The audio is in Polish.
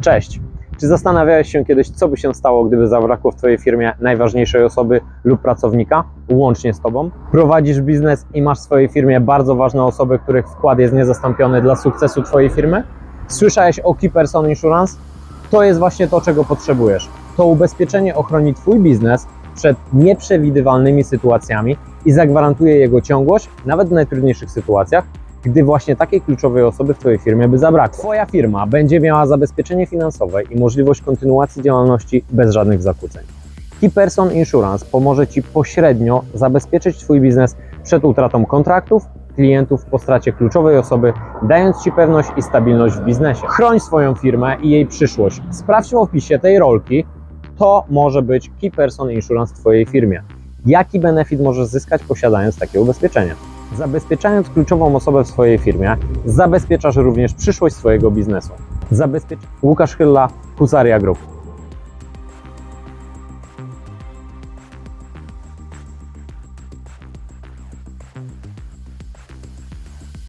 Cześć! Czy zastanawiałeś się kiedyś, co by się stało, gdyby zabrakło w Twojej firmie najważniejszej osoby lub pracownika, łącznie z Tobą? Prowadzisz biznes i masz w swojej firmie bardzo ważne osoby, których wkład jest niezastąpiony dla sukcesu Twojej firmy? Słyszałeś o Key Person Insurance? To jest właśnie to, czego potrzebujesz. To ubezpieczenie ochroni Twój biznes przed nieprzewidywalnymi sytuacjami i zagwarantuje jego ciągłość, nawet w najtrudniejszych sytuacjach, gdy właśnie takiej kluczowej osoby w Twojej firmie by zabrakło. Twoja firma będzie miała zabezpieczenie finansowe i możliwość kontynuacji działalności bez żadnych zakłóceń. Key Person Insurance pomoże Ci pośrednio zabezpieczyć Twój biznes przed utratą kontraktów, klientów po stracie kluczowej osoby, dając Ci pewność i stabilność w biznesie. Chroń swoją firmę i jej przyszłość. Sprawdź w opisie tej rolki, to może być Key Person Insurance w Twojej firmie. Jaki benefit możesz zyskać posiadając takie ubezpieczenie? Zabezpieczając kluczową osobę w swojej firmie, zabezpieczasz również przyszłość swojego biznesu. Zabezpiecz Łukasz Chylla, Husaria Group.